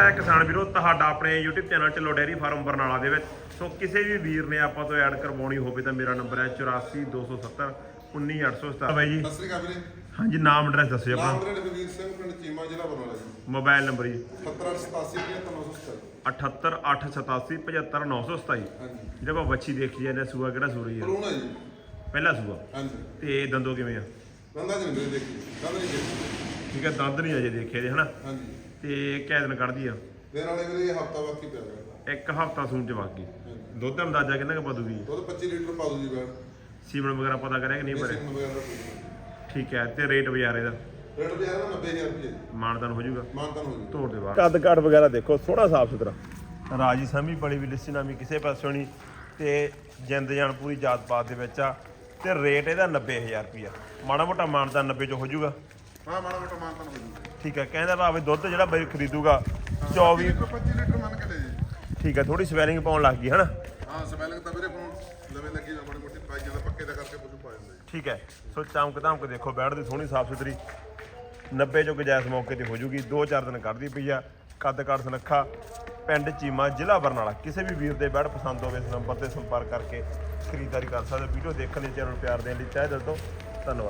ਸਵਾਗਤ ਹੈ ਕਿਸਾਨ ਵੀਰੋ ਤੁਹਾਡਾ ਆਪਣੇ YouTube channel Dhillon dairy farm Barnala ਦੇ ਵਿੱਚ। ਸੋ ਕਿਸੇ ਵੀ ਵੀਰ ਨੇ ਆਪਾਂ ਤੋਂ ਐਡ ਕਰਵਾਉਣੀ ਹੋਵੇ ਤਾਂ ਮੇਰਾ ਨੰਬਰ ਹੈ 84270 19817 ਬਾਈ ਜੀ। ਸਤਿ ਸ੍ਰੀ ਅਕਾਲ ਵੀਰੇ। ਹਾਂਜੀ ਨਾਮ ਐਡਰੈਸ ਦੱਸਿਓ ਨਾਮ ਆਪਣਾ ਵੀਰੇ ਰਵੀਰ ਸਿੰਘ ਪਿੰਡ ਚੀਮਾ ਜ਼ਿਲ੍ਹਾ ਬਰਨਾਲਾ ਜੀ। ਮੋਬਾਈਲ ਨੰਬਰ ਜੀ। 78787 78887 ਹਾਂਜੀ ਜਿਹੜਾ ਆਪਾਂ ਬੱਚੀ ਦੇਖੀ ਜਾਂਦੇ ਆ, ਸੂਆ ਕਿਹੜਾ ਸੂਰੀ ਹੈ ਪਰੂਣਾ ਜੀ। ਪਹਿਲਾ ਸੂਆ। ਹਾਂਜੀ। ਤੇ ਦੰਦੋ ਕਿਵੇਂ ਆ? ਦੰਦਾ ਜੀ ਦੇਖੀ। ਦੰਦ ਨਹੀਂ ਦੇਖੀ। ਠੀਕ ਹੈ ਦੰਦ ਨਹੀਂ ਅਜੇ ਦੇਖੇ ਦੇ ਹਨਾ? ਹਾਂਜੀ। ਤੇ ਕਿਹ ਦਿਨ ਕੱਢਦੀ ਆ। ਦੇਣ ਵਾਲੇ ਵੀਰੇ ਹਫਤਾ ਬਾਕੀ ਪਿਆ ਕਰਦਾ ਇੱਕ ਹਫਤਾ ਸੂਣ ਚ ਬਾਕੀ। ਦੁੱਧ ਦਾ ਅੰਦਾਜ਼ਾ ਕਿੰਨਾ ਕੁ ਪਦੂਗੀ ਦੁੱਧ 25 ਲੀਟਰ ਪਾ ਦੋ ਜੀ ਬੈਠ। ਸੀਮਨ ਵਗੈਰਾ ਪਤਾ ਕਰਿਆ ਕਿ ਨਹੀਂ ਭਰੇ ਸਿੰਘ ਵਗੈਰਾ ਦਾ ਕੋਈ ਠੀਕ ਹੈ ਤੇ ਰੇਟ ਬਾਜ਼ਾਰੇ ਦਾ? ਰੇਟ ਬਾਜ਼ਾਰ ਦਾ 90000 ਰੁਪਏ ਮਾਨਦਾਨ ਹੋ ਜਾਊਗਾ? ਮਾਨਤਨ ਹੋ ਜੀ ਤੋੜ ਦੇ ਬਾਅਦ। ਕੱਦ ਕਾਠ ਵਗੈਰਾ ਦੇਖੋ ਸੋਹਣਾ ਸਾਫ਼ ਸੁਥਰਾ। ਰਾਜੀ ਸਮੀ ਬੜੀ ਵੀ ਲਿਸੀ ਨਾਮੀ ਕਿਸੇ ਪਾਸੋਂ ਨਹੀਂ। ਤੇ ਜਿੰਦ ਜਾਨ ਪੂਰੀ ਜਾਤ ਪਾਤ ਦੇ ਵਿੱਚ ਆ। ਤੇ ਰੇਟ ਇਹਦਾ 90000 ਰੁਪਿਆ ਮਾੜਾ ਮੋਟਾ ਮਾਨਦਾਨ 90 ਚ ਹੋ ਜਾਊਗਾ। ਹਾਂ ਮਾੜਾ ਮੋਟਾ ਮਾਨਤਨ ਹੋ ਜੀ ਠੀਕ ਹੈ ਕਹਿੰਦਾ ਭਾਵੇਂ ਦੁੱਧ ਜਿਹੜਾ ਬਈ ਖਰੀਦੂਗਾ 24 25 ਲੀਟਰ ਮੰਨ ਕੇ ਲੈ ਜੀ। ਠੀਕ ਹੈ ਥੋੜੀ ਸਵੈਲਿੰਗ ਪਾਉਣ ਲੱਗ ਗਈ ਹਨਾ? ਹਾਂ ਸਪੈਲਿੰਗ ਤਾਂ ਵੀਰੇ ਫੋਨ ਲਵੇ ਲੱਗੀ ਜਾਂ ਮਾੜੀ ਮੋਟੀ ਪਾਈ ਜਾਂਦਾ ਪੱਕੇ ਦਾ ਕਰਕੇ ਪਸ਼ੂ ਪਾ ਜਾਂਦਾ ਜੀ। ਠੀਕ ਹੈ ਸੋ ਚਮਕ ਧਮਕ ਦੇਖੋ ਬੈਠ ਦੀ ਸੋਹਣੀ ਸਾਫ਼ ਸੁਥਰੀ। 90 ਚੋਂ ਗੁਜਾਇਸ਼ ਮੌਕੇ ਤੇ ਹੋ ਜੂਗੀ 2-4 ਦਿਨ ਕੱਢਦੀ ਪਈ ਆ ਕੱਦ ਕੱਦ ਸੁਨੱਖਾ ਪਿੰਡ ਚੀਮਾ ਜ਼ਿਲ੍ਹਾ ਬਰਨਾਲਾ। ਕਿਸੇ ਵੀ ਵੀਰ ਦੇ ਬੈਠ ਪਸੰਦ ਹੋਵੇ ਇਸ ਨੰਬਰ ਤੇ ਸੰਪਰਕ ਕਰਕੇ ਖਰੀਦਦਾਰੀ ਕਰ ਸਕਦੇ। ਵੀਡੀਓ ਦੇਖਣ ਲਈ ਚੈਨਲ ਨੂੰ ਪਿਆਰ ਦੇਣ ਲਈ ਚਾਹੇ ਦਿਲ ਤੋਂ ਧੰਨਵਾਦ।